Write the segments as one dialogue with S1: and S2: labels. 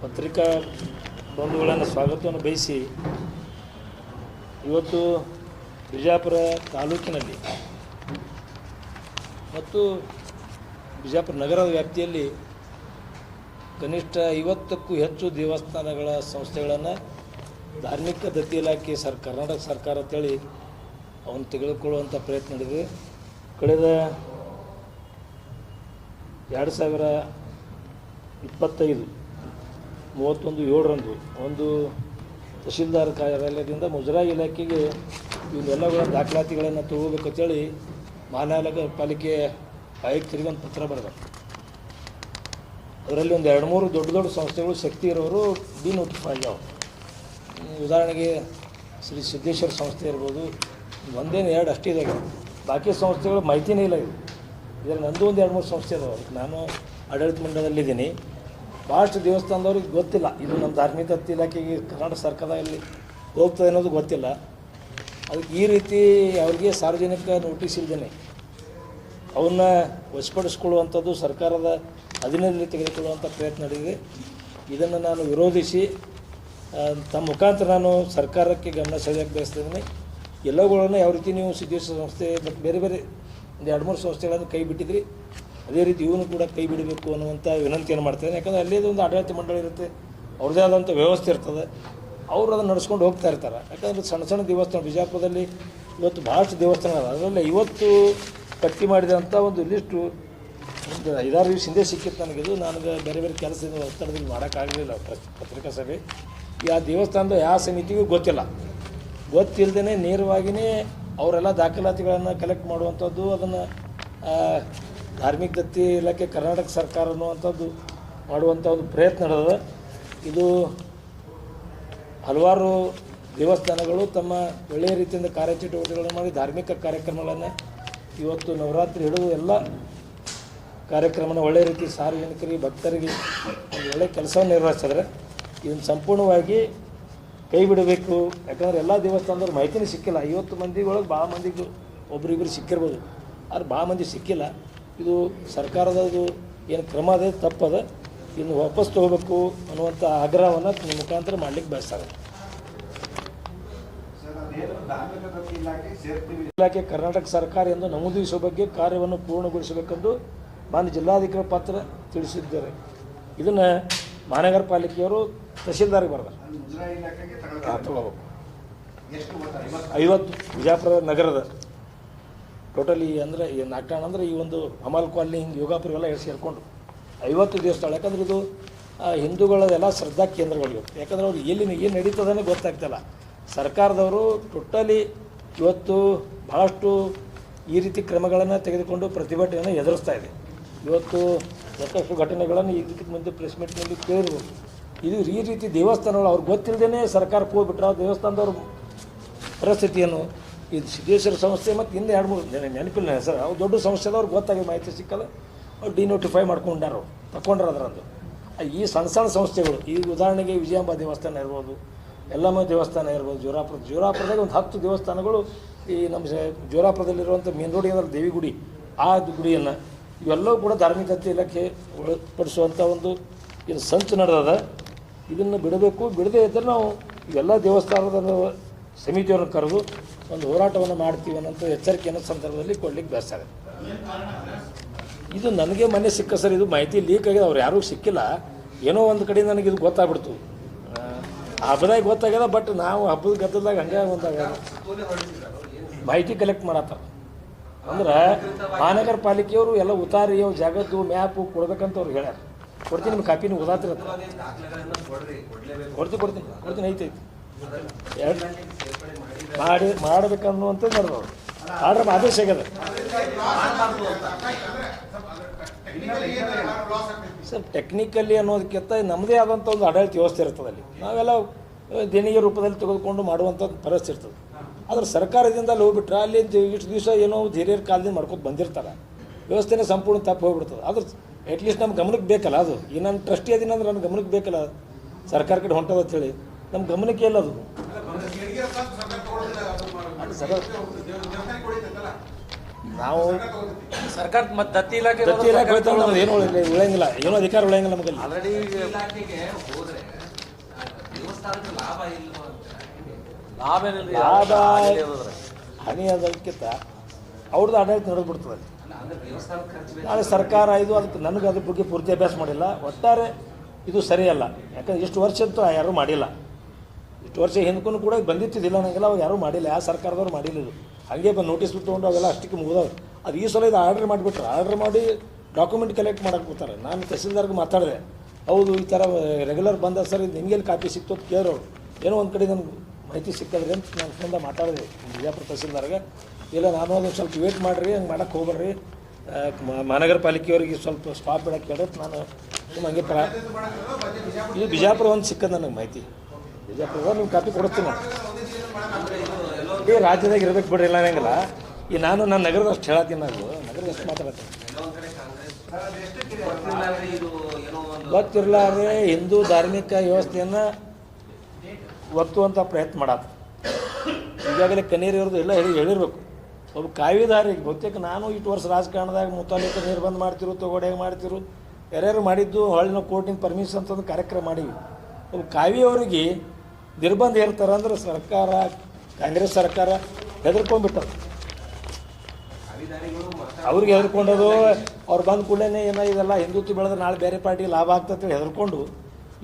S1: ಪತ್ರಿಕಾ ಬಂಧುಗಳನ್ನು ಸ್ವಾಗತವನ್ನು ಬಯಸಿ ಇವತ್ತು ಬಿಜಾಪುರ ತಾಲೂಕಿನಲ್ಲಿ ಮತ್ತು ಬಿಜಾಪುರ ನಗರದ ವ್ಯಾಪ್ತಿಯಲ್ಲಿ ಕನಿಷ್ಠ ಐವತ್ತಕ್ಕೂ ಹೆಚ್ಚು ದೇವಸ್ಥಾನಗಳ ಸಂಸ್ಥೆಗಳನ್ನು ಧಾರ್ಮಿಕ ದತ್ತಿ ಇಲಾಖೆ ಸರ್, ಕರ್ನಾಟಕ ಸರ್ಕಾರ ಅಂತೇಳಿ ಅವನು ತೆಗೆದುಕೊಳ್ಳುವಂಥ ಪ್ರಯತ್ನ ನಡೆದಿದೆ. ಕಳೆದ ಎರಡು ಸಾವಿರ ಇಪ್ಪತ್ತೈದು ಮೂವತ್ತೊಂದು ಏಳರಂದು ಒಂದು ತಹಶೀಲ್ದಾರ್ ಕಾರ್ಯಾಲಯದಿಂದ ಮುಜರಾಯಿ ಇಲಾಖೆಗೆ ಇವನ್ನೆಲ್ಲಗಳ ದಾಖಲಾತಿಗಳನ್ನು ತಗೋಬೇಕಂತೇಳಿ ಮಹಾನಗರ ಪಾಲಿಕೆ ಆಯುಕ್ತರಿಗೆ ಒಂದು ಪತ್ರ ಬರೆದ. ಅದರಲ್ಲಿ ಒಂದು ಎರಡು ಮೂರು ದೊಡ್ಡ ದೊಡ್ಡ ಸಂಸ್ಥೆಗಳು ಶಕ್ತಿ ಇರೋರು ಡಿನೋಟಿಫೈ ಆಗ್ಯಾವ. ಹ್ಮ್, ಉದಾಹರಣೆಗೆ ಶ್ರೀ ಸಿದ್ದೇಶ್ವರ ಸಂಸ್ಥೆ ಇರ್ಬೋದು ಒಂದೇನು ಎರಡು ಅಷ್ಟೇ ಇದಾಗಿದೆ ಬಾಕಿ ಸಂಸ್ಥೆಗಳು ಮಾಹಿತಿನೇ ಇಲ್ಲ ಇದು. ಇದರಲ್ಲಿ ನಂದು ಒಂದು ಎರಡು ಮೂರು ಸಂಸ್ಥೆ ಇದಾವೆ. ನಾನು ಆಡಳಿತ ಮಂಡಲದಲ್ಲಿದ್ದೀನಿ. ಭಾಳಷ್ಟು ದೇವಸ್ಥಾನದವ್ರಿಗೆ ಗೊತ್ತಿಲ್ಲ. ಇದು ನಮ್ಮ ಧಾರ್ಮಿಕ ಇಲಾಖೆಗೆ ಕರ್ನಾಟಕ ಸರ್ಕಾರದಲ್ಲಿ ಹೋಗ್ತದೆ ಅನ್ನೋದು ಗೊತ್ತಿಲ್ಲ. ಅದಕ್ಕೆ ಈ ರೀತಿ ಅವ್ರಿಗೆ ಸಾರ್ವಜನಿಕ ನೋಟಿಸ್ ಇಲ್ದೇನೆ ಅವನ್ನ ವಶಪಡಿಸ್ಕೊಳ್ಳುವಂಥದ್ದು ಸರ್ಕಾರದ ಅಧೀನದಲ್ಲಿ ತೆಗೆದುಕೊಳ್ಳುವಂಥ ಪ್ರಯತ್ನ ನಡೆದಿದೆ. ಇದನ್ನು ನಾನು ವಿರೋಧಿಸಿ ತಮ್ಮ ಮುಖಾಂತರ ನಾನು ಸರ್ಕಾರಕ್ಕೆ ಗಮನ ಸೆಳೆಯಕ್ಕೆ ಬಯಸ್ತಿದ್ದೀನಿ ಎಲ್ಲವುಗಳನ್ನು ಯಾವ ರೀತಿ ನೀವು ಸಿದ್ದೇಶ್ವರ ಸಂಸ್ಥೆ ಮತ್ತು ಬೇರೆ ಬೇರೆ ಒಂದು ಎರಡು ಮೂರು ಸಂಸ್ಥೆಗಳನ್ನು ಕೈ ಬಿಟ್ಟಿದ್ರಿ ಅದೇ ರೀತಿ ಇವನು ಕೂಡ ಕೈ ಬಿಡಬೇಕು ಅನ್ನುವಂಥ ವಿನಂತಿಯನ್ನು ಮಾಡ್ತೇನೆ ಯಾಕಂದರೆ ಅಲ್ಲೇ ಒಂದು ಆಡಳಿತ ಮಂಡಳಿ ಇರುತ್ತೆ. ಅವ್ರದ್ದೇ ಆದಂಥ ವ್ಯವಸ್ಥೆ ಇರ್ತದೆ. ಅವರು ಅದನ್ನು ನಡೆಸ್ಕೊಂಡು ಹೋಗ್ತಾ ಇರ್ತಾರೆ. ಯಾಕಂದರೆ ಸಣ್ಣ ಸಣ್ಣ ದೇವಸ್ಥಾನ, ಬಿಜಾಪುರದಲ್ಲಿ ಇವತ್ತು ಭಾಳಷ್ಟು ದೇವಸ್ಥಾನ ಅದರಲ್ಲಿ ಇವತ್ತು ಪಟ್ಟಿ ಮಾಡಿದಂಥ ಒಂದು ಲಿಸ್ಟು ಒಂದು ಐದಾರು ದಿವಸ ಹಿಂದೆ ಸಿಕ್ಕಿತ್ತು ನನಗಿದು ನನಗೆ ಬೇರೆ ಬೇರೆ ಕೆಲಸದಿಂದ ಒತ್ತಡದಲ್ಲಿ ಮಾಡೋಕ್ಕಾಗಲಿಲ್ಲ ಪತ್ರಿಕಾ ಸಭೆ. ಈ ಆ ದೇವಸ್ಥಾನದ ಯಾವ ಸಮಿತಿಗೂ ಗೊತ್ತಿಲ್ಲ. ಗೊತ್ತಿಲ್ಲದೇ ನೇರವಾಗಿಯೇ ಅವರೆಲ್ಲ ದಾಖಲಾತಿಗಳನ್ನು ಕಲೆಕ್ಟ್ ಮಾಡುವಂಥದ್ದು ಅದನ್ನು ಧಾರ್ಮಿಕ ದತ್ತಿ ಇಲಾಖೆ ಕರ್ನಾಟಕ ಸರ್ಕಾರ ಅನ್ನುವಂಥದ್ದು ಮಾಡುವಂಥ ಒಂದು ಪ್ರಯತ್ನ ನಡೆದ ಇದು ಹಲವಾರು ದೇವಸ್ಥಾನಗಳು ತಮ್ಮ ಒಳ್ಳೆಯ ರೀತಿಯಿಂದ ಕಾರ್ಯಚಟುವಟಿಕೆಗಳನ್ನು ಮಾಡಿ ಧಾರ್ಮಿಕ ಕಾರ್ಯಕ್ರಮಗಳನ್ನು ಇವತ್ತು ನವರಾತ್ರಿ ಹಿಡಿದು ಎಲ್ಲ ಕಾರ್ಯಕ್ರಮನ ಒಳ್ಳೆಯ ರೀತಿ ಸಾರ್ವಜನಿಕರಿಗೆ, ಭಕ್ತರಿಗೆ ಒಂದು ಒಳ್ಳೆಯ ಕೆಲಸವನ್ನು ನಿರ್ವಹಿಸಿದ್ರೆ ಇದನ್ನು ಸಂಪೂರ್ಣವಾಗಿ ಕೈ ಬಿಡಬೇಕು. ಯಾಕಂದರೆ ಎಲ್ಲ ದೇವಸ್ಥಾನದವ್ರು ಮಾಹಿತಿನೇ ಸಿಕ್ಕಿಲ್ಲ. ಐವತ್ತು ಮಂದಿ ಒಳಗೆ ಭಾಳ ಮಂದಿಗೆ ಒಬ್ರಿಬ್ರು ಸಿಕ್ಕಿರ್ಬೋದು. ಆದ್ರೆ ಭಾಳ ಮಂದಿ ಸಿಕ್ಕಿಲ್ಲ. ಇದು ಸರ್ಕಾರದದು ಏನು ಕ್ರಮ ಅದೇ ತಪ್ಪದ ಇನ್ನು ವಾಪಸ್ ತಗೋಬೇಕು ಅನ್ನುವಂಥ ಆಗ್ರಹವನ್ನು ನಿಮ್ಮ ಮುಖಾಂತರ ಮಾಡಲಿಕ್ಕೆ ಬಯಸ್ತಾರೆ.
S2: ಇಲಾಖೆ
S1: ಕರ್ನಾಟಕ ಸರ್ಕಾರ ಎಂದು ನಮೂದಿಸುವ ಬಗ್ಗೆ ಕಾರ್ಯವನ್ನು ಪೂರ್ಣಗೊಳಿಸಬೇಕೆಂದು ಮಾನ್ಯ ಜಿಲ್ಲಾಧಿಕಾರಿ ಪಾತ್ರ ತಿಳಿಸಿದ್ದಾರೆ. ಇದನ್ನು ಮಹಾನಗರ ಪಾಲಿಕೆಯವರು ತಹಶೀಲ್ದಾರ್ಗೆ ಬರ್ತಾರೆ ತಗೋಬೇಕು
S2: ಐವತ್ತು?
S1: ಬಿಜಾಪುರ ನಗರದ ಟೋಟಲಿ ಅಂದರೆ ಈ ನಾಲ್ಕಾಣ ಅಂದರೆ ಈ ಒಂದು ಅಮಲ್ ಕಾಲನಿ ಹಿಂಗೆ ಯೋಗಾಪುರ ಎಲ್ಲ ಸೇರಿಕೊಂಡು ಐವತ್ತು ದೇವಸ್ಥಾನ, ಯಾಕಂದ್ರೆ ಇದು ಹಿಂದೂಗಳದೆಲ್ಲ ಶ್ರದ್ಧಾ ಕೇಂದ್ರಗಳು. ಯಾಕಂದ್ರೆ ಅವ್ರು ಎಲ್ಲಿ ಏನು ನಡೀತದನೇ ಗೊತ್ತಾಗ್ತಲ್ಲ. ಸರ್ಕಾರದವರು ಟೋಟಲಿ ಇವತ್ತು ಭಾಳಷ್ಟು ಈ ರೀತಿ ಕ್ರಮಗಳನ್ನು ತೆಗೆದುಕೊಂಡು ಪ್ರತಿಭಟನೆಯನ್ನು ಎದುರಿಸ್ತಾ ಇದೆ. ಇವತ್ತು ಸಾಕಷ್ಟು ಘಟನೆಗಳನ್ನು ಈ ರೀತಿ ಮುಂದೆ ಪ್ರೆಸ್ ಮೀಟ್ನಲ್ಲಿ ಕೇಳಿರ್ಬೋದು ಇದು ಈ ರೀತಿ ದೇವಸ್ಥಾನಗಳು, ಅವ್ರಿಗೆ ಗೊತ್ತಿಲ್ಲದೇ ಸರ್ಕಾರಕ್ಕೆ ಹೋಗ್ಬಿಟ್ರೆ ದೇವಸ್ಥಾನದವ್ರ ಪರಿಸ್ಥಿತಿಯನ್ನು ಇದು ಸಿದ್ದೇಶ್ವರ ಸಂಸ್ಥೆ ಮತ್ತು ಹಿಂದೆ ಎರಡು ಮೂರು ಜನ ನೆನಪಿಲ್ಲ ಹೆಸರು ಅವು ದೊಡ್ಡ ಸಂಸ್ಥೆದವ್ರಿಗೆ ಗೊತ್ತಾಗಿ ಮಾಹಿತಿ ಸಿಕ್ಕಲ್ಲ. ಅವ್ರು ಡಿನೋಟಿಫೈ ಮಾಡ್ಕೊಂಡಾರು ತಗೊಂಡ್ರು ಅದರಂದು ಈ ಸಣ್ಣ ಸಣ್ಣ ಸಂಸ್ಥೆಗಳು ಈ ಉದಾಹರಣೆಗೆ ವಿಜಯಾಂಬ ದೇವಸ್ಥಾನ ಇರ್ಬೋದು ಎಲ್ಲಮ್ಮ ದೇವಸ್ಥಾನ ಇರ್ಬೋದು, ಜೋರಾಪುರ, ಜೋರಾಪುರದಾಗ ಒಂದು ಹತ್ತು ದೇವಸ್ಥಾನಗಳು ಈ ನಮ್ಮ ಜೋರಾಪುರದಲ್ಲಿರುವಂಥ ಮೇನ್ ರೋಡ್ ದೇವಿ ಗುಡಿ ಆ ಗುಡಿಯನ್ನು ಇವೆಲ್ಲವೂ ಕೂಡ ಧಾರ್ಮಿಕ ದತ್ತಿ ಇಲಾಖೆ ಒಳಪಡಿಸುವಂಥ ಒಂದು ಇದು ಸಂಚು ನಡೆದದ. ಇದನ್ನು ಬಿಡಬೇಕು, ಬಿಡದೇ ಇದ್ದರೆ ನಾವು ಇವೆಲ್ಲ ದೇವಸ್ಥಾನದ ಸಮಿತಿಯವ್ರನ್ನ ಕರೆದು ಒಂದು ಹೋರಾಟವನ್ನು ಮಾಡ್ತೀವಿ ಅನ್ನೋಂಥ ಎಚ್ಚರಿಕೆಯನ್ನು ಸಂದರ್ಭದಲ್ಲಿ ಕೊಡ್ಲಿಕ್ಕೆ ಬೇಸ್ತಾರೆ ಇದು ನನಗೆ ಮನೆ ಸಿಕ್ಕ ಸರ್, ಇದು ಮಾಹಿತಿ ಲೀಕ್ ಆಗಿದೆ, ಅವ್ರು ಯಾರಿಗೂ ಸಿಕ್ಕಿಲ್ಲ. ಏನೋ ಒಂದು ಕಡೆ ನನಗೆ ಇದು ಗೊತ್ತಾಗ್ಬಿಡ್ತು. ಹಬ್ಬದಾಗ ಗೊತ್ತಾಗ್ಯದ ಬಟ್ ನಾವು ಹಬ್ಬದ ಗದ್ದದಾಗ ಹಂಗೆ ಬಂದಾಗ ಮಾಹಿತಿ ಕಲೆಕ್ಟ್ ಮಾಡತ್ತಾರ. ಅಂದ್ರೆ ಮಹಾನಗರ ಪಾಲಿಕೆಯವರು ಎಲ್ಲ ಉತಾರಿ ಅವು ಜಾಗದ್ದು, ಮ್ಯಾಪು ಕೊಡ್ಬೇಕಂತ ಅವ್ರು ಹೇಳ್ಯಾರ. ಕೊಡ್ತೀನಿ, ನಿಮ್ಮ ಕಾಪಿನ ಉದಾತ್ರ ಕೊಡ್ತೀನಿ ಕೊಡ್ತೀನಿ ಕೊಡ್ತೀನಿ ಐತೆ ಮಾಡಿ ಮಾಡಬೇಕನ್ನುವಂಥದ್ದು ನಡೆದವ್ರು ಆರ್ಡ್ರ್ ಆದೇಶ ಆಗ್ಯದ ಸರ್ ಟೆಕ್ನಿಕಲಿ ಅನ್ನೋದಕ್ಕಿಂತ ನಮ್ಮದೇ ಆದಂಥ ಒಂದು ಆಡಳಿತ ವ್ಯವಸ್ಥೆ ಇರ್ತದೆ ಅಲ್ಲಿ. ನಾವೆಲ್ಲ ದೇಣಿಗೆ ರೂಪದಲ್ಲಿ ತೆಗೆದುಕೊಂಡು ಮಾಡುವಂಥ ಪರಿಸ್ಥಿತಿ ಇರ್ತದೆ. ಆದ್ರೆ ಸರ್ಕಾರದಿಂದ ಅಲ್ಲಿ ಹೋಗ್ಬಿಟ್ರೆ ಅಲ್ಲಿ ಇಷ್ಟು ದಿವಸ ಏನೋ ಹಿರಿಯರ ಕಾಲದಿಂದ ಮಾಡ್ಕೊಂಡು ಬಂದಿರ್ತಾರೆ. ವ್ಯವಸ್ಥೆನೇ ಸಂಪೂರ್ಣ ತಪ್ಪು ಹೋಗ್ಬಿಡ್ತದೆ. ಆದ್ರೆ ಅಟ್ಲೀಸ್ಟ್ ನಮ್ಗೆ ಗಮನಕ್ಕೆ ಬೇಕಲ್ಲ ಅದು. ಈ ನನ್ನ ಟ್ರಸ್ಟಿ ಅದೀನಂದ್ರೆ ನನ್ನ ಗಮನಕ್ಕೆ ಬೇಕಲ್ಲ ಸರ್ಕಾರ ಕಡೆ ಹೊಂಟದ ಅಂತೇಳಿ ನಮ್ಮ ಗಮನಕ್ಕೆ ಇಲ್ಲ ಅದು ನಾವು
S3: ಸರ್ಕಾರ ಮತ್ತೆ ದತ್ತಿ ಇಲಾಖೆ
S1: ದತ್ತಿ ಇಲಾಖೆ ಹೋಯ್ತು ಅನ್ನೋದು ಏನು ಉಳಿಲ್ಲ ಉಳಿಯಂಗಿಲ್ಲ ಏನೋ ಅಧಿಕಾರ ಉಳಿಯಂಗಿಲ್ಲ ನಮಗೆ
S3: ಆಲ್ರೆಡಿ
S4: ಇಲಾಖೆಗೆ ಹೋದ್ರೆ ಆ, ಲಾಭ ಇಲ್ವೋ ಅಂತ
S3: ಲಾಭ ಏನಿಲ್ಲ
S1: ಲಾಭ ಹನಿ ಅದಕ್ಕಿಂತ ಅವ್ರದ್ದು ಆಡಳಿತ ನಡೆದು ಬಿಡ್ತದೆ ಅಲ್ಲಿ.
S4: ಅಲ್ಲ ಅಂದ್ರೆ ದೇವಸ್ಥಾನ ಖರ್ಚು ಬೇಕು.
S1: ನಾಳೆ ಸರ್ಕಾರ ಇದು ಅದಕ್ಕೆ ನನಗೆ ಅದ್ರ ಬಗ್ಗೆ ಪೂರ್ತಿ ಅಭ್ಯಾಸ ಮಾಡಿಲ್ಲ. ಒಟ್ಟಾರೆ ಇದು ಸರಿಯಲ್ಲ. ಯಾಕಂದ್ರೆ ಇಷ್ಟು ವರ್ಷ ಅಂತೂ ಯಾರೂ ಮಾಡಿಲ್ಲ. ಇಷ್ಟು ವರ್ಷ ಹಿಂದ್ಕೂ ಕೂಡ ಬಂದಿತ್ತಿದ್ದಿಲ್ಲ ನನಗೆಲ್ಲ ಅವಾಗ ಯಾರೂ ಮಾಡಿಲ್ಲ. ಯಾವ ಸರ್ಕಾರದವ್ರು ಮಾಡಿಲ್ಲ ಇದು. ಹಾಗೆ ಬಂದು ನೋಟಿಸ್ ತೊಗೊಂಡು ಅವೆಲ್ಲ ಅಷ್ಟಕ್ಕೆ ಮುಗಿದವ್ರು. ಅದು ಈ ಸಲ ಇದು ಆರ್ಡ್ರ್ ಮಾಡಿಬಿಟ್ರೆ ಆರ್ಡ್ರ್ ಮಾಡಿ ಡಾಕ್ಯುಮೆಂಟ್ ಕಲೆಕ್ಟ್ ಮಾಡಕ್ಕೆ ಬರ್ತಾರೆ ನಾನು ತಹಸೀಲ್ದಾರ್ಗೆ ಮಾತಾಡಿದೆ. ಹೌದು, ಈ ಥರ ರೆಗ್ಯುಲರ್ ಬಂದ ಸರ್, ಇದು ನಿಮಗೆಲ್ಲಿ ಕಾಪಿ ಸಿಕ್ತು ಅಂತ ಕೇಳೋರು. ಏನೋ ಒಂದು ಕಡೆ ನನಗೆ ಮಾಹಿತಿ ಸಿಕ್ಕದ್ರಿ ಅಂತ ನಾನು ಫೋನ್ದಾಗ ಮಾತಾಡಿದೆ. ಬಿಜಾಪುರ ತಹಸೀಲ್ದಾರ್ಗೆ. ಇಲ್ಲ, ನಾನು ಅದೊಂದು ಸ್ವಲ್ಪ ವೇಟ್ ಮಾಡಿರಿ, ಹಂಗೆ ಮಾಡಕ್ಕೆ ಹೋಗ್ಬರ್ರಿ. ಮಹಾನಗರ ಪಾಲಿಕೆಯವರಿಗೆ ಸ್ವಲ್ಪ ಸ್ಟಾಪ್ ಬಿಡೋಕ್ಕೆ ಹೇಳೋದು ನಾನು ಹಂಗೆ ಪ್ರಾ ಇದು ಬಿಜಾಪುರ ಒಂದು ಸಿಕ್ಕದ ನನಗೆ ಮಾಹಿತಿ. ಬಿಜಾಪುರ ನಿಮ್ಮ ಕಾಪಿ ಕೊಡ್ತೀನಿ ಇಡೀ ರಾಜ್ಯದಾಗ ಇರ್ಬೇಕು ಬಿಡ್ರಿ, ಇಲ್ಲ ಅನ್ನಂಗಿಲ್ಲ ಈ ನಾನು ನನ್ನ ನಗರದ ಅಷ್ಟು ಹೇಳತ್ತೀನಿ ನಾನು. ನಗರದ ಅಷ್ಟು
S4: ಒಂದು
S1: ಗೊತ್ತಿರಲಾರ್ದೆ ಹಿಂದೂ ಧಾರ್ಮಿಕ ವ್ಯವಸ್ಥೆಯನ್ನು ಒತ್ತುವಂಥ ಪ್ರಯತ್ನ ಮಾಡ ಈಗಾಗಲೇ ಇರೋದು ಎಲ್ಲ ಹೇಳಿ ಹೇಳಿರ್ಬೇಕು. ಒಬ್ಬ ಕಾವಿದಾರಿ, ಬಹುತೇಕ ನಾನು ಇಷ್ಟು ವರ್ಷ ರಾಜಕಾರಣದಾಗ ಮುತಾಲಿಕ ನಿರ್ಬಂಧ ಮಾಡ್ತಿರು, ತಗೋಡೆ ಮಾಡ್ತಿರು. ಯಾರ್ಯಾರು ಮಾಡಿದ್ದು, ಹೊಳ್ಳಿನ ನಾವು ಕೋರ್ಟಿನ ಪರ್ಮಿಷನ್ ಅಂತಂದು ಕಾರ್ಯಕ್ರಮ ಮಾಡೀವಿ. ಒಬ್ಬ ಕಾವಿಯವರಿಗೆ ನಿರ್ಬಂಧ ಏರ್ತಾರೆ ಅಂದ್ರೆ ಸರ್ಕಾರ, ಕಾಂಗ್ರೆಸ್ ಸರ್ಕಾರ
S4: ಮಾತ್ರ
S1: ಅವ್ರಿಗೆ ಹೆದರ್ಕೊಂಡದು, ಅವ್ರು ಬಂದ ಕೂಡಲೇ ಏನೋ ಇದೆಲ್ಲ ಹಿಂದುತ್ವ ಬೆಳೆದ್ರೆ ನಾಳೆ ಬೇರೆ ಪಾರ್ಟಿ ಲಾಭ ಆಗ್ತದೆ ಹೆದರ್ಕೊಂಡು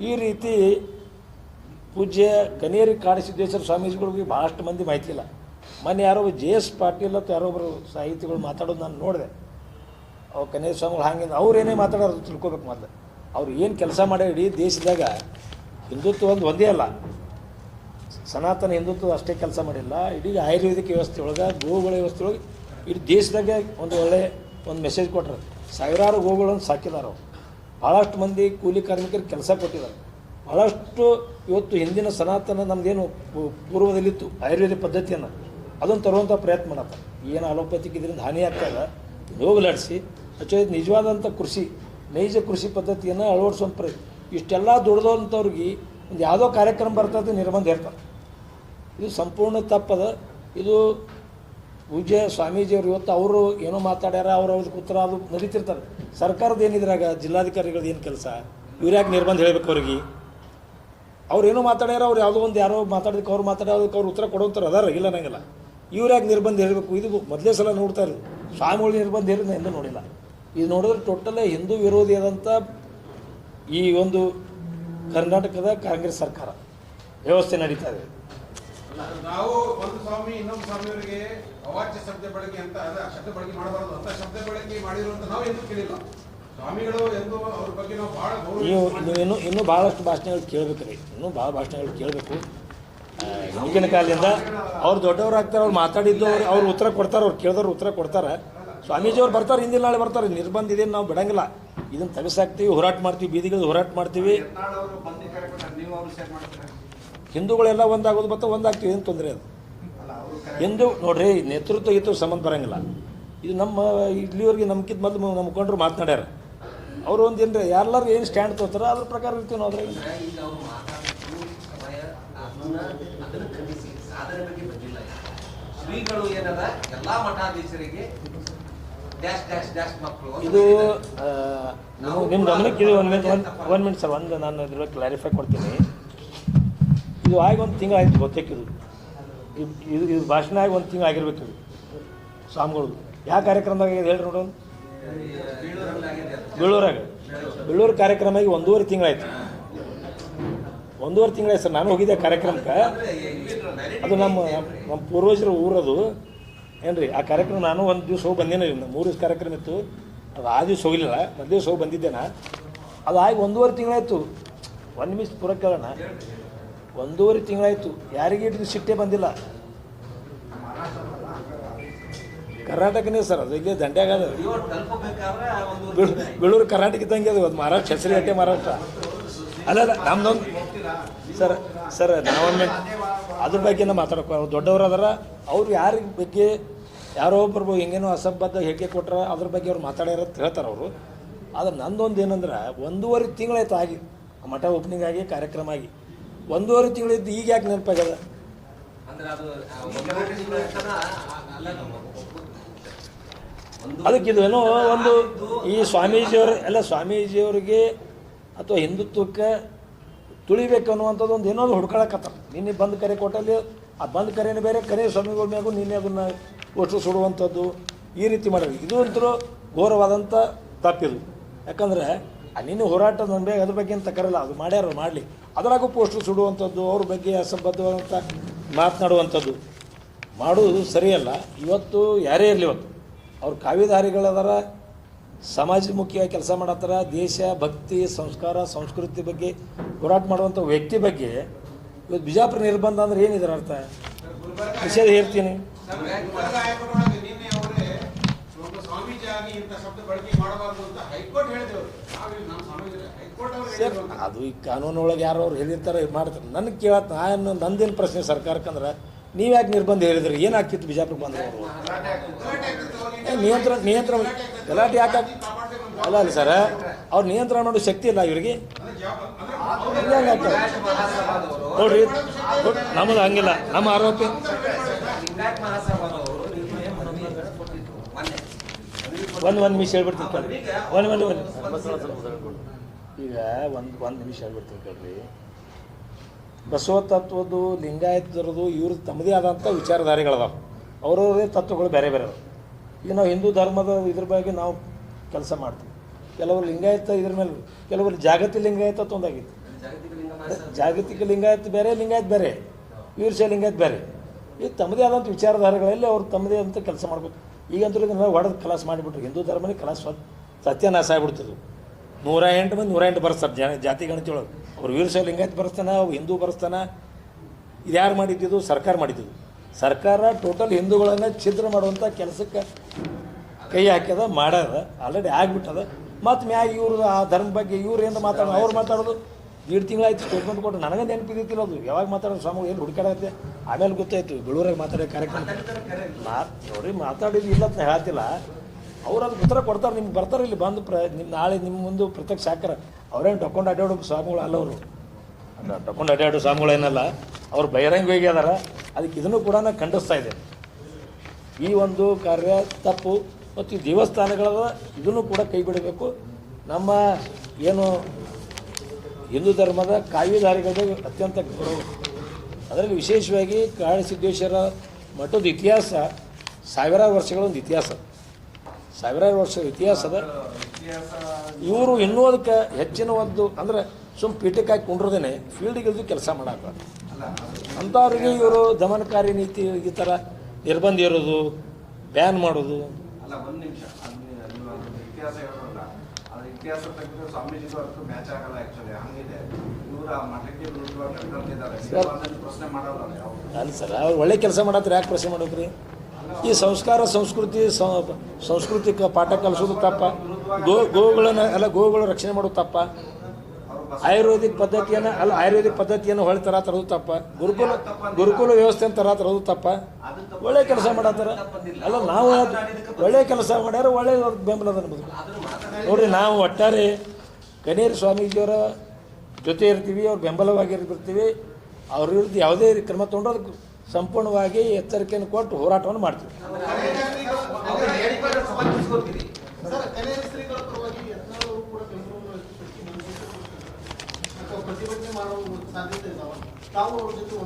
S1: ಈ ರೀತಿ ಪೂಜ್ಯ ಕನೇರಿ ಕಾಡಸಿದ್ದೇಶ್ವರ ಸ್ವಾಮೀಜಿಗಳಿಗೆ ಭಾಳಷ್ಟು ಮಂದಿ ಮಾಹಿತಿ ಇಲ್ಲ. ಮೊನ್ನೆ ಯಾರೋ ಜೆ ಎಸ್ ಪಾಟೀಲ್ ಅಂತ ಯಾರೊಬ್ಬರು ಸಾಹಿತಿಗಳು ಮಾತಾಡೋದು ನಾನು ನೋಡಿದೆ. ಅವ್ರು ಕನೇರಿ ಸ್ವಾಮಿಗಳು ಹಾಗೆ ಅವ್ರು ಏನೇ ಮಾತಾಡೋದು ತಿಳ್ಕೊಬೇಕು ಮೊದಲು. ಅವ್ರು ಏನು ಕೆಲಸ ಮಾಡ್ಯಾರ ಇಡೀ ದೇಶದಾಗ ಹಿಂದುತ್ವ ಒಂದು ಒಂದೇ ಅಲ್ಲ. ಸನಾತನ ಹಿಂದುತ್ವ ಅಷ್ಟೇ ಕೆಲಸ ಮಾಡಿಲ್ಲ, ಇಡೀ ಆಯುರ್ವೇದಿಕ್ ವ್ಯವಸ್ಥೆ ಒಳಗೆ ಗೋಗಳ ವ್ಯವಸ್ಥೆ ಒಳಗೆ, ಇಡೀ ದೇಶದಾಗೆ ಒಂದು ಒಳ್ಳೆ ಒಂದು ಮೆಸೇಜ್ ಕೊಟ್ಟರು ಸಾವಿರಾರು ಗೋಗಳನ್ನು ಸಾಕಿದ್ದಾರೆ ಅವರು. ಭಾಳಷ್ಟು ಮಂದಿ ಕೂಲಿ ಕಾರ್ಮಿಕರಿಗೆ ಕೆಲಸ ಕೊಟ್ಟಿದ್ದಾರೆ. ಭಾಳಷ್ಟು ಇವತ್ತು ಹಿಂದಿನ ಸನಾತನ ನಮ್ಮದೇನು ಪೂ- ಪೂರ್ವದಲ್ಲಿತ್ತು ಆಯುರ್ವೇದ ಪದ್ಧತಿಯನ್ನು. ಅದನ್ನು ತರುವಂಥ ಪ್ರಯತ್ನ ಮಾಡತ್ತ ಏನು ಅಲೋಪತಿಕ್ ಇದರಿಂದ ಹಾನಿ ಆಗ್ತದೆ ಹೋಗಲಾಡಿಸಿ ಆಕ್ಚುಲಿ ನಿಜವಾದಂಥ ಕೃಷಿ, ನೈಜ ಕೃಷಿ ಪದ್ಧತಿಯನ್ನು ಅಳವಡಿಸುವಂಥ ಪ್ರಯತ್ನ. ಇಷ್ಟೆಲ್ಲ ದುಡ್ದೋಂಥವ್ರಿಗೆ ಒಂದು ಯಾವುದೋ ಕಾರ್ಯಕ್ರಮ ಬರ್ತದೆ ನಿರ್ಬಂಧ ಇರ್ತದೆ ಇದು ಸಂಪೂರ್ಣ ತಪ್ಪದ, ಇದು ಪೂಜ್ಯ ಸ್ವಾಮೀಜಿಯವರು ಇವತ್ತು ಅವರು ಏನೋ ಮಾತಾಡ್ಯಾರ, ಅವ್ರು ಅವ್ರಿಗೆ ಉತ್ತರ ಅದು ನಡೀತಿರ್ತಾರೆ. ಸರ್ಕಾರದ ಏನಿದ್ರಾಗ ಜಿಲ್ಲಾಧಿಕಾರಿಗಳದ್ದು ಏನು ಕೆಲಸ? ಇವ್ರು ಯಾಕೆ ನಿರ್ಬಂಧ ಹೇಳ್ಬೇಕು ಅವ್ರಿಗೆ? ಅವ್ರು ಏನೋ ಮಾತಾಡ್ಯಾರ, ಅವ್ರು ಯಾವುದೋ ಒಂದು ಯಾರೋ ಮಾತಾಡೋದಕ್ಕೆ ಅವ್ರು ಮಾತಾಡೋದಕ್ಕೆ ಅವ್ರು ಉತ್ತರ ಕೊಡೋಂಥವ್ರು ಅದಾರ, ಇಲ್ಲ ನಂಗಿಲ್ಲ. ಇವ್ರು ಯಾಕೆ ನಿರ್ಬಂಧ ಹೇಳಬೇಕು? ಇದು ಮೊದಲೇ ಸಲ ನೋಡ್ತಾ ಇರೋದು. ಸ್ವಾಮಿಗಳು ನಿರ್ಬಂಧ ಹೇಳಿದ್ರೆ ಎಂದೂ ನೋಡಿಲ್ಲ. ಇದು ನೋಡಿದ್ರೆ ಟೋಟಲೇ ಹಿಂದೂ ವಿರೋಧಿ ಆದಂಥ ಈ ಒಂದು ಕರ್ನಾಟಕದ ಕಾಂಗ್ರೆಸ್ ಸರ್ಕಾರ ವ್ಯವಸ್ಥೆ ನಡೀತಾ ಇದೆ.
S5: ನಾವು ಒಂದು ಸ್ವಾಮಿ ಇನ್ನೊಂದು ಸ್ವಾಮಿಯವರಿಗೆ ಅವಾಚ್ಯ ಶಬ್ದ ಬಳಕೆ ಅಂತ ಅದ ಶಬ್ದ ಬಳಕೆ ಮಾಡಬಾರದು. ಅಂತ ಶಬ್ದ ಬಳಕೆ ಮಾಡಿರುವಂತ ನಾವು ಎಂದೂ ಕೇಳಿಲ್ಲ. ಸ್ವಾಮಿಗಳು ಎಂದು ಅವ್ರ ಬಗ್ಗೆ ನಾವು ಬಹಳ
S1: ನೀವು
S5: ಗೌರವ
S1: ನೀವು ಇನ್ನೂ ಬಹಳಷ್ಟು ಭಾಳಷ್ಟು ಭಾಷಣಗಳು ಕೇಳಬೇಕು ರೀ. ಇನ್ನೂ ಭಾಳ ಭಾಷಣಗಳು ಕೇಳಬೇಕು. ಹಿಂದಿನ ಕಾಲದಿಂದ ಅವ್ರು ದೊಡ್ಡವ್ರು ಆಗ್ತಾರೆ ಅವ್ರು ಮಾತಾಡಿದ್ದು ಅವ್ರು ಅವ್ರು ಉತ್ತರ ಕೊಡ್ತಾರೆ ಅವ್ರು ಕೇಳಿದವ್ರು ಉತ್ತರ ಕೊಡ್ತಾರೆ. ಸ್ವಾಮೀಜಿಯವ್ರು ಬರ್ತಾರೆ ಹಿಂದಿನ ನಾಳೆ ಬರ್ತಾರೆ. ನಿರ್ಬಂಧ ಇದೇನು ನಾವು ಬಿಡಂಗಿಲ್ಲ. ಇದನ್ನು ತೆಗೆಸಾಕ್ತೀವಿ ಹೋರಾಟ ಮಾಡ್ತೀವಿ ಬೀದಿಗಳು ಹೋರಾಟ ಮಾಡ್ತೀವಿ. ಹಿಂದೂಗಳೆಲ್ಲ ಒಂದಾಗೋದು ಮತ್ತು ಒಂದಾಗ್ತೀವಿ, ಏನು ತೊಂದರೆ ಅದು? ಹಿಂದೂ, ನೋಡ್ರಿ, ನೇತೃತ್ವ ಇತ್ತು, ಸಂಬಂಧ ಬರೋಂಗಿಲ್ಲ. ಇದು ನಮ್ಮ, ಇಲ್ಲಿವರೆಗೆ ನಮ್ಕಿದ್ ಮೊದಲು ನಮ್ಮ ಮುಖಂಡರು ಮಾತನಾಡ್ಯಾರ. ಅವರು ಒಂದು ಏನ್ರಿ ಎಲ್ಲರೂ ಏನು ಸ್ಟ್ಯಾಂಡ್ ತಗೋತಾರ ಅದ್ರ ಪ್ರಕಾರ ಇರ್ತೀವಿ ನಾವು ಅದ್ರಾಗ. ಇದು ನಿಮ್ಮ ಗಮನಕ್ಕೆ ಒಂದು ಮಿನಿಟ್ ಒಂದು ಮಿನಿಟ್ ಸರ್, ಒಂದು ನಾನು ಇದ್ರ ಕ್ಲಾರಿಫೈ ಕೊಡ್ತೀನಿ. ಇದು ಆಗಿ ಒಂದು ತಿಂಗಳು ಆಯ್ತು ಗೊತ್ತಕ್ಕಿದು. ಇದು ಇದು ಇದು ಭಾಷಣ ಆಗಿ ಒಂದು ತಿಂಗಳು ಆಗಿರ್ಬೇಕು ಇದು. ಸ್ವಾಮಿಗಳು. ಯಾವ ಕಾರ್ಯಕ್ರಮದಾಗ ಆಗಿದೆ ಹೇಳ್ರಿ ನೋಡೋಣ ಬೆಳ್ಳೂರಾಗ. ಬೆಳ್ಳೂರು ಕಾರ್ಯಕ್ರಮ ಆಗಿ ಒಂದೂವರೆ ತಿಂಗಳಾಯ್ತು ಒಂದೂವರೆ ತಿಂಗಳಾಯ್ತು ಸರ್. ನಾನು ಹೋಗಿದ್ದೆ ಕಾರ್ಯಕ್ರಮಕ್ಕೆ. ಅದು ನಮ್ಮ ನಮ್ಮ ಪೂರ್ವಜರ ಊರದು. ಏನ್ರಿ, ಆ ಕಾರ್ಯಕ್ರಮ ನಾನು ಒಂದು ದಿವಸ ಹೋಗಿ ಬಂದೇನೆ ಮೂರು ದಿವಸ ಕಾರ್ಯಕ್ರಮ ಇತ್ತು. ಅದು ಆ ದಿವಸ ಹೋಗಿಲ್ಲ ಮೊದಲು ದಿವಸ ಹೋಗಿ ಬಂದಿದ್ದೆ ನಾ ಅದು ಆಗಿ ಒಂದೂವರೆ ತಿಂಗಳಾಯ್ತು ಒಂದು ಮಿಸ್ ಪೂರ ಕೇಳೋಣ. ಒಂದೂವರೆ ತಿಂಗಳಾಯ್ತು. ಯಾರಿಗೆ ಇಟ್ಟು ಸಿಟ್ಟೆ ಬಂದಿಲ್ಲ. ಕರ್ನಾಟಕನೇ ಸರ್, ಅದು ಇಲ್ಲೇ ದಂಡ್ಯಾಗ ಅದು. ಬೀಳೂರು ಕರ್ನಾಟಕ ಇದ್ದಂಗೆ ಅದು ಅದು ಮಹಾರಾಷ್ಟ್ರ ಹೆಸರು ಅಟ್ಟೆ ಮಹಾರಾಷ್ಟ್ರ. ಅಲ್ಲ ಅಲ್ಲ, ನಮ್ದೊಂದು ಸರ್ ಸರ್ ನಾವೊಮ್ಮೆ ಅದ್ರ ಬಗ್ಗೆ ಮಾತಾಡೋಕೆ ದೊಡ್ಡವರು ಅದರ ಅವ್ರು ಯಾರ ಬಗ್ಗೆ ಯಾರೋ ಒಬ್ಬರು ಹೆಂಗೇನೋ ಅಸಂಬದ್ಧ ಹೇಳಿಕೆ ಕೊಟ್ರ ಅದ್ರ ಬಗ್ಗೆ ಅವ್ರು ಮಾತಾಡ್ಯಾರ ಹೇಳ್ತಾರೆ ಅವರು. ಆದ್ರೆ ನಂದೊಂದು ಏನಂದ್ರೆ, ಒಂದೂವರೆ ತಿಂಗಳಾಯ್ತು ಆಗಿ ಮಠ ಓಪನಿಂಗ್ ಆಗಿ, ಕಾರ್ಯಕ್ರಮ ಆಗಿ. ಒಂದೂವರೆ ತಿಂಗಳಿದ್ದು ಈಗ ಯಾಕೆ
S4: ನೆನಪಾಗದ?
S1: ಅದಕ್ಕೆ ಇದು ಏನೋ ಒಂದು ಈ ಸ್ವಾಮೀಜಿಯವ್ರ ಎಲ್ಲ ಸ್ವಾಮೀಜಿಯವ್ರಿಗೆ ಅಥವಾ ಹಿಂದುತ್ವಕ್ಕೆ ತುಳಿಬೇಕು ಅನ್ನುವಂಥದ್ದು ಒಂದು ಏನೋ ಹುಡ್ಕೊಳಕತ್ತಾರ ನಿನ್ನೆ ಬಂದ್ ಕರೆ ಕೊಟ್ಟಲ್ಲಿ ಆ ಬಂದ್ ಕರೆನೇ ಬೇರೆ ಕರೆ ಸ್ವಾಮಿಗಳ ಮ್ಯಾಗೂ ನಿನ್ನೆ ಅದನ್ನು ಒಟ್ಟು ಸುಡುವಂಥದ್ದು ಈ ರೀತಿ ಮಾಡೋದು ಇದು ಅಂತೂ ಘೋರವಾದಂಥ ತಪ್ಪಿದು. ಯಾಕಂದರೆ ನಿನ್ನೆ ಹೋರಾಟ ನನ್ನ ಬೇಗ ಅದ್ರ ಬಗ್ಗೆ ಅಂತ ಕರಲ್ಲ ಅದು ಮಾಡ್ಯಾರ ಮಾಡಲಿ. ಅದರಾಗೂ ಪೋಸ್ಟರ್ ಸುಡುವಂಥದ್ದು, ಅವ್ರ ಬಗ್ಗೆ ಅಸಂಬದ್ಧವಾದಂಥ ಮಾತನಾಡುವಂಥದ್ದು. ಮಾಡೋದು ಸರಿಯಲ್ಲ. ಇವತ್ತು ಯಾರೇ ಇರಲಿ ಇವತ್ತು, ಅವ್ರು ಕಾವ್ಯಧಾರಿಗಳದಾರ, ಸಮಾಜಮುಖಿಯಾಗಿ ಕೆಲಸ ಮಾಡತ್ತಾರ, ದೇಶ, ಭಕ್ತಿ, ಸಂಸ್ಕಾರ, ಸಂಸ್ಕೃತಿ ಬಗ್ಗೆ ಹೋರಾಟ ಮಾಡುವಂಥ ವ್ಯಕ್ತಿ ಬಗ್ಗೆ ಇವತ್ತು ಬಿಜಾಪುರ ನಿರ್ಬಂಧ ಅಂದ್ರೆ ಏನಿದ್ರ ಅರ್ಥ? ವಿಷಯದ ಹೇಳ್ತೀನಿ
S5: ಸರ್, ಗುಲ್ಬರ್ಗ ಹೈಕೋರ್ಟ್ ನಿನ್ನೆ ಅವರೇ ಒಂದು ಸ್ವಾಮೀಜಿ ಆಗಿ ಇಂಥ ಶಬ್ದ ಬಳಕೆ ಮಾಡಬಾರ್ದು ಅಂತ ಹೈಕೋರ್ಟ್ ಹೇಳಿದ್ರು ನಾವಿಲ್ಲಿ ನಮ್ಮ ಸ್ವಾಮೀಜಿ ಹೈಕೋರ್ಟ್ ಅವರು
S1: ಸರ್ ಅದು ಈ ಕಾನೂನೊಳಗೆ ಯಾರೋ ಅವ್ರು ಹೇಳಿರ್ತಾರೆ ಮಾಡ್ತಾರೆ. ನನಗೆ ಕೇಳತ್ ನಾನು ನಂದೇನು ಪ್ರಶ್ನೆ ಸರ್ಕಾರಕ್ಕಂದ್ರೆ ನೀವು ಯಾಕೆ ನಿರ್ಬಂಧ ಹೇಳಿದ್ರಿ? ಏನಾಗ್ತಿತ್ತು ಬಿಜಾಪುರ ಏ, ನಿಯಂತ್ರಣ ನಿಯಂತ್ರಣ ಗಲಾಟೆ ಯಾಕೆ ಅಲ್ಲ ಅಲ್ಲ ಸರ್ ಅವ್ರು ನಿಯಂತ್ರಣ ಮಾಡೋ ಶಕ್ತಿ ಇಲ್ಲ ಇವ್ರಿಗೆ. ನೋಡ್ರಿ ನಮ್ದು ಹಂಗಿಲ್ಲ ನಮ್ಮ ಆರೋಪಿ. ಒಂದು ಒಂದು ನಿಮಿಷ ಹೇಳ್ಬಿಡ್ತೀನಿ ಒಂದು ಒಂದು ಒಂದು. ಈಗ ಒಂದು ಒಂದು ನಿಮಿಷ ಆಗ್ಬಿಡ್ತೀನಿ ಕೇಳ್ರಿ. ಬಸವ ತತ್ವದ್ದು ಲಿಂಗಾಯತರದು ಇವ್ರದ್ದು ತಮ್ಮದೇ ಆದಂಥ ವಿಚಾರಧಾರೆಗಳದಾವ. ಅವ್ರವ್ರದೇ ತತ್ವಗಳು ಬೇರೆ ಬೇರೆ ಈಗ ನಾವು ಹಿಂದೂ ಧರ್ಮದ ಇದ್ರ ಬಗ್ಗೆ ನಾವು ಕೆಲಸ ಮಾಡ್ತೀವಿ. ಕೆಲವರು ಲಿಂಗಾಯತ ಇದ್ರ ಮೇಲೆ ಕೆಲವರು ಜಾಗತಿಕ ಲಿಂಗಾಯತ ಒಂದಾಗಿತ್ತು
S4: ಜಾಗತಿಕ
S1: ಲಿಂಗಾಯತ ಬೇರೆ, ಲಿಂಗಾಯತ್ ಬೇರೆ. ವೀರಶೈವ ಲಿಂಗಾಯತ್ ಬೇರೆ. ಇದು ತಮ್ಮದೇ ಆದಂಥ ವಿಚಾರಧಾರೆಗಳಲ್ಲಿ ಅವ್ರು ತಮ್ಮದೇ ಅಂತ ಕೆಲಸ ಮಾಡ್ಬೇಕು. ಈಗಂತೂ ಇದನ್ನ ಹೊಡೆದು ಕಲಾಸ ಮಾಡಿಬಿಟ್ರು. ಹಿಂದೂ ಧರ್ಮನೇ ಕಲಾಸ ಸತ್ಯನಾಶ ಆಗ್ಬಿಡ್ತದೆ ನೂರ ಎಂಟು ಮಂದಿ ನೂರ ಎಂಟು ಬರ್ಸ್ತಾರೆ ಜನ ಜಾತಿ ಗಣತಿ ಒಳಗೆ ಅವ್ರು ವೀರಶೈವ ಲಿಂಗಾಯತ್ ಬರೆಸ್ತಾನ ಹಿಂದೂ ಬರೆಸ್ತಾನ. ಇದು ಯಾರು ಮಾಡಿದ್ದು? ಸರ್ಕಾರ ಮಾಡಿದ್ದು. ಸರ್ಕಾರ ಟೋಟಲ್ ಹಿಂದೂಗಳನ್ನು ಛಿದ್ರ ಮಾಡುವಂಥ ಕೆಲಸಕ್ಕೆ ಕೈ ಹಾಕ್ಯದ ಮಾಡ್ಯದ ಆಲ್ರೆಡಿ ಆಗಿಬಿಟ್ಟದ. ಮತ್ತು ಮ್ಯಾಗ ಇವ್ರು ಆ ಧರ್ಮ ಬಗ್ಗೆ ಇವ್ರು ಏನು ಮಾತಾಡೋದು ಅವ್ರು ಮಾತಾಡೋದು. ಎರಡು ತಿಂಗಳಾಯ್ತು ಸ್ಟೇಟ್ಮೆಂಟ್ ಕೊಟ್ಟು ನನಗೆ ನೆನಪಿದ್ದಿಲ್ಲ ಅದು. ಯಾವಾಗ ಮಾತಾಡೋದು? ಸ್ವಾಮಿ ಏನು ಹುಡುಕಾಡತ್ತೆ ಆಮೇಲೆ ಗೊತ್ತಾಯ್ತು. ಬೆಳೂರಾಗ ಮಾತಾಡೋ ಕಾರ್ಯಕ್ರಮ. ಮಾತು ನೋಡಿ ಮಾತಾಡಿದ್ದು ಇಲ್ಲ ಅಂತ ಹೇಳ್ತಿಲ್ಲ. ಅವ್ರು ಅದಕ್ಕೆ ಉತ್ತರ ಕೊಡ್ತಾರೆ, ನಿಮ್ಗೆ ಬರ್ತಾರೆ, ಇಲ್ಲಿ ಬಂದು ಪ್ರ ನಿಮ್ಮ ನಾಳೆ ನಿಮ್ಮ ಮುಂದೆ ಪ್ರತ್ಯಕ್ಷ ಹಾಕ್ಯಾರ ಅವ್ರೇನು ಟೊಕೊಂಡು ಅಡ್ಡಾಡೋ ಸ್ವಾಮಿಗಳು ಅಲ್ಲ ಅವರು. ಟೊಕೊಂಡು ಅಡ್ಡಾಡೋ ಸ್ವಾಮಿಗಳೇನಲ್ಲ ಅವ್ರು ಬಹಿರಂಗವಾಗಿ ಅದಾರ. ಅದಕ್ಕೆ ಇದನ್ನು ಕೂಡ ನಾನು ಖಂಡಿಸ್ತಾ ಇದ್ದೇನೆ. ಈ ಒಂದು ಕಾರ್ಯ ತಪ್ಪು, ಮತ್ತು ಈ ದೇವಸ್ಥಾನಗಳ ಇದನ್ನು ಕೂಡ ಕೈ ಬಿಡಬೇಕು. ನಮ್ಮ ಏನು ಹಿಂದೂ ಧರ್ಮದ ಕಾವ್ಯಧಾರಿಗಳಿಗೆ ಅತ್ಯಂತ ಗೌರವ. ಅದರಲ್ಲಿ ವಿಶೇಷವಾಗಿ ಕಾಳಸಿದ್ದೇಶ್ವರ ಮಠದ ಇತಿಹಾಸ ಸಾವಿರಾರು ವರ್ಷಗಳ ಒಂದು ಇತಿಹಾಸ. ಸಾವಿರಾರು ವರ್ಷದ ಅದ. ಇವರು ಎನ್ನುವುದಕ್ಕೆ ಅದಕ್ಕೆ ಹೆಚ್ಚಿನ ಒಂದು ಅಂದ್ರೆ ಸುಮ್ಮ ಪೀಠಕ್ಕಾಗಿ ಕುಂಡ್ರದೇನೆ ಫೀಲ್ಡಿಗೆ ಇಳಿದು ಕೆಲಸ ಮಾಡಾಕ. ಅಂಥವ್ರಿಗೆ ಇವರು ದಮನಕಾರಿ ನೀತಿ ಈ ಥರ ನಿರ್ಬಂಧ ಇರೋದು ಬ್ಯಾನ್ ಮಾಡೋದು.
S2: ಅಲ್ಲ
S1: ಸರ್ ಅವ್ರು ಒಳ್ಳೆ ಕೆಲಸ ಮಾಡತ್ರಿ ಯಾಕೆ ಪ್ರಶ್ನೆ ಮಾಡ್ಬೇಕ್ರಿ? ಈ ಸಂಸ್ಕಾರ, ಸಂಸ್ಕೃತಿ ಸಂಸ್ಕೃತಿ ಸಾಂಸ್ಕೃತಿಕ ಪಾಠ ಕಲಿಸೋದು ತಪ್ಪ. ಗೋ, ಗೋವುಗಳನ್ನ, ಎಲ್ಲ ಗೋವುಗಳ ರಕ್ಷಣೆ ಮಾಡೋದು ತಪ್ಪ. ಆಯುರ್ವೇದಿಕ್ ಪದ್ಧತಿಯನ್ನು, ಅಲ್ಲ ಆಯುರ್ವೇದಿಕ್ ಪದ್ಧತಿಯನ್ನು ಹೊಳೆ ತರ ತರೋದು ತಪ್ಪ. ಗುರುಕುಲ ಗುರುಕುಲ ವ್ಯವಸ್ಥೆ ತರ ತರೋದು ತಪ್ಪ. ಒಳ್ಳೆ ಕೆಲಸ ಮಾಡತ್ತಾರ. ಅಲ್ಲ ನಾವು ಒಳ್ಳೆ ಕೆಲಸ ಮಾಡ್ಯಾರ, ಒಳ್ಳೆ ಬೆಂಬಲ ಅದ ನಮ್ಮದು ನೋಡ್ರಿ, ನಾವು ಒಟ್ಟಾರೆ ಕನೇರಿ ಸ್ವಾಮೀಜಿಯವರ ಜೊತೆ ಇರ್ತೀವಿ, ಅವ್ರ ಬೆಂಬಲವಾಗಿರ್ತೀವಿ ಅವ್ರ ವಿರುದ್ಧ ಯಾವುದೇ ಕ್ರಮ ತೊಗೊಂಡ್ರೆ ಅದಕ್ಕೆ ಸಂಪೂರ್ಣವಾಗಿ ಎಚ್ಚರಿಕೆಯನ್ನು ಕೊಟ್ಟು ಹೋರಾಟವನ್ನು ಮಾಡ್ತೀವಿ.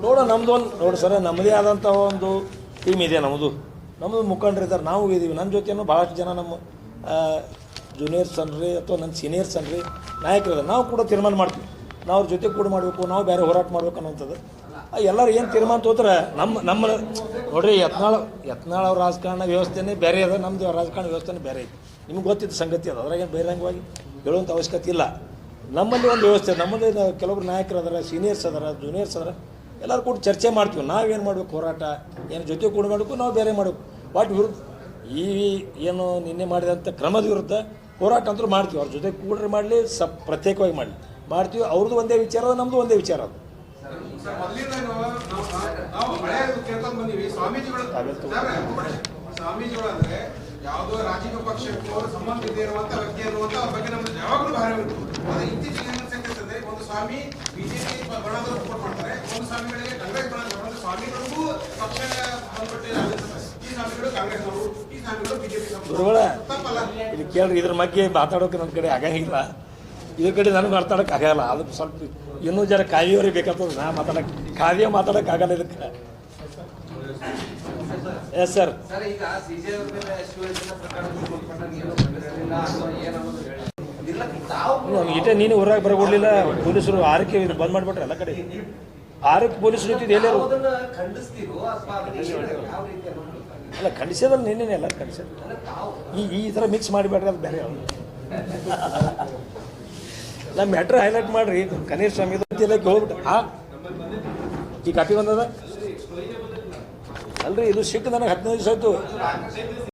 S6: ನೋಡ ಜೊತೆ ಒಂದು-
S1: ನೋಡೋ ಸರ್ ನಮ್ಮದೇ ಆದಂಥ ಒಂದು ಟೀಮ್ ಇದೆ ನಮ್ಮದು ನಮ್ಮದು ಮುಖಂಡರಿದ್ದಾರೆ ನಾವು ಇದ್ದೀವಿ ನನ್ನ ಜೊತೆನೂ ಭಾಳಷ್ಟು ಜನ ನಮ್ಮ ಜೂನಿಯರ್ಸ್ ಅನ್ರಿ ಅಥವಾ ನನ್ನ ಸೀನಿಯರ್ಸ್ ಅನ್ರಿ, ನಾಯಕರಿದ್ದಾರೆ. ನಾವು ಕೂಡ ತೀರ್ಮಾನ ಮಾಡ್ತೀವಿ. ನಾವು ಜೊತೆ ಕೂಡ ಮಾಡಬೇಕು, ನಾವು ಬೇರೆ ಹೋರಾಟ ಮಾಡ್ಬೇಕು ಅನ್ನೋಂಥದ್ದು ಎಲ್ಲರೂ ಏನು ತೀರ್ಮಾನ ತೋತ್ರ ನಮ್ಮ ನಮ್ಮ, ನೋಡ್ರಿ, ಯತ್ನಾಳ ಯತ್ನಾಳ ಅವ್ರ ರಾಜಕಾರಣ ವ್ಯವಸ್ಥೆನೇ ಬೇರೆ ಅದ ನಮ್ಮದು ರಾಜಕಾರಣ ವ್ಯವಸ್ಥೆನೇ ಬೇರೆ ಐತಿ. ನಿಮ್ಗೆ ಗೊತ್ತಿದ್ದ ಸಂಗತಿ ಅದು, ಅದ್ರಾಗೇನು ಬಹಿರಂಗವಾಗಿ ಹೇಳುವಂಥ ಅವಶ್ಯಕತೆ ಇಲ್ಲ. ನಮ್ಮಲ್ಲಿ ಒಂದು ವ್ಯವಸ್ಥೆ, ನಮ್ಮಲ್ಲಿ ಕೆಲವೊಬ್ರು ನಾಯಕರು ಅದರ ಸೀನಿಯರ್ಸ್ ಅದರ ಜೂನಿಯರ್ಸ್ ಅದರ, ಎಲ್ಲರೂ ಕೂಡ ಚರ್ಚೆ ಮಾಡ್ತೀವಿ. ನಾವೇನು ಮಾಡಬೇಕು ಹೋರಾಟ? ಏನು ಜೊತೆ ಕೂಡ ಮಾಡಬೇಕು, ನಾವು ಬೇರೆ ಮಾಡಬೇಕು. ವಾಟ್ ವಿರುದ್ಧ, ಈ ಏನು ನಿನ್ನೆ ಮಾಡಿದಂಥ ಕ್ರಮದ ವಿರುದ್ಧ ಹೋರಾಟ ಅಂತೂ ಮಾಡ್ತೀವಿ. ಅವ್ರ ಜೊತೆ ಕೂಡ್ರೆ ಮಾಡಲಿ ಸ ಪ್ರತ್ಯೇಕವಾಗಿ ಮಾಡಲಿ. ಮಾಡ್ತೀವಿ. ಅವ್ರದ್ದು ಒಂದೇ ವಿಚಾರ ನಮ್ಮದು ಒಂದೇ ವಿಚಾರ ಅದು.
S5: ಸ್ವಾಮೀಜಿಗಳು ಅಂದ್ರೆ ಯಾವುದೋ ರಾಜಕೀಯ ಪಕ್ಷಕ್ಕೂ ಸಂಬಂಧ ಇದೆ ಇರುವಂತ ವ್ಯಕ್ತಿ ಬಗ್ಗೆ ನಮ್ಗೆ ಯಾವಾಗಲೂ ಭಾರ ಉಂಟು ಇತ್ತೀಚೆಗೆ ಒಂದು ಸ್ವಾಮಿ ಬಿಜೆಪಿ ಬಣದ ಸಪೋರ್ಟ್ ಮಾಡ್ತಾರೆ ಒಂದು ಸ್ವಾಮಿಗಳಿಗೆ ಕಾಂಗ್ರೆಸ್ ಬಣ ಸ್ವಾಮಿಗಳಿಗೂ ಪಕ್ಷ ಬಂದ್ಬಿಟ್ಟು ಆಗುತ್ತೆ. ಈ ಸ್ವಾಮಿಗಳು ಕಾಂಗ್ರೆಸ್ನವರು ಈ ಸ್ವಾಮಿಗಳು ಬಿಜೆಪಿ
S1: ಗುರುಗಳ
S5: ತಪ್ಪಲ್ಲ.
S1: ಇಲ್ಲಿ ಕೇಳ್ರಿ ಇದ್ರ ಬಗ್ಗೆ ಮಾತಾಡೋಕೆ ನನ್ನ ಕಡೆ ಆಗಂಗಿಲ್ಲ ಇದ್ರ ಕಡೆ ನನಗೆ ಮಾತಾಡೋಕೆ ಆಗಲ್ಲ ಅದು ಸ್ವಲ್ಪ ಇನ್ನೂ ಜರ ಕಾವ್ಯವರಿಗೆ ಬೇಕಾಗ್ತದೆ. ನಾ ಮಾತಾಡಕ್ಕೆ ಕಾವ್ಯ ಮಾತಾಡೋಕ್ಕಾಗಲ್ಲ ಆಗಲ್ಲ ಇದಕ್ಕೆ ಎಸ್ ಸರ್ ಇಟೇ ನೀನು ಊರಾಗ ಬರಗೊಡ್ಲಿಲ್ಲ ಪೊಲೀಸರು ಆರಕ್ಕೆ ಇದು ಬಂದ್ ಮಾಡಿಬಿಟ್ರೆ ಎಲ್ಲ ಕಡೆ. ಆರಕ್ಕೆ ಪೊಲೀಸರು ಇಟ್ಟಿದ್ದು ಎಲ್ಲರೂ ಅಲ್ಲ ಖಂಡಿಸೋದಲ್ಲ ನಿನ್ನೆ ಎಲ್ಲ
S4: ಖಂಡಿಸಿದ್ರೆ
S1: ಈ ಈ ಥರ ಮಿಕ್ಸ್ ಮಾಡಿಬೇಡ್ರಿ ಅದು ಬೇರೆ ಅವ್ರು ನಮ್ಮ ಮ್ಯಾಟ್ರ್ ಹೈಲೈಟ್ ಮಾಡ್ರಿ. ಕನಿಷ್ಠ ಸ್ವಾಮಿ ಇಲಾಖೆ ಹೋಗ್ಬಿಟ್ಟು ಹಾ? ಈ ಕಾಪಿ ಬಂದದ? ಅಲ್ರಿ, ಇದು ಸಿಕ್ಕ ನನಗೆ ಹದಿನೈದು ದಿವಸ ಆಯ್ತು.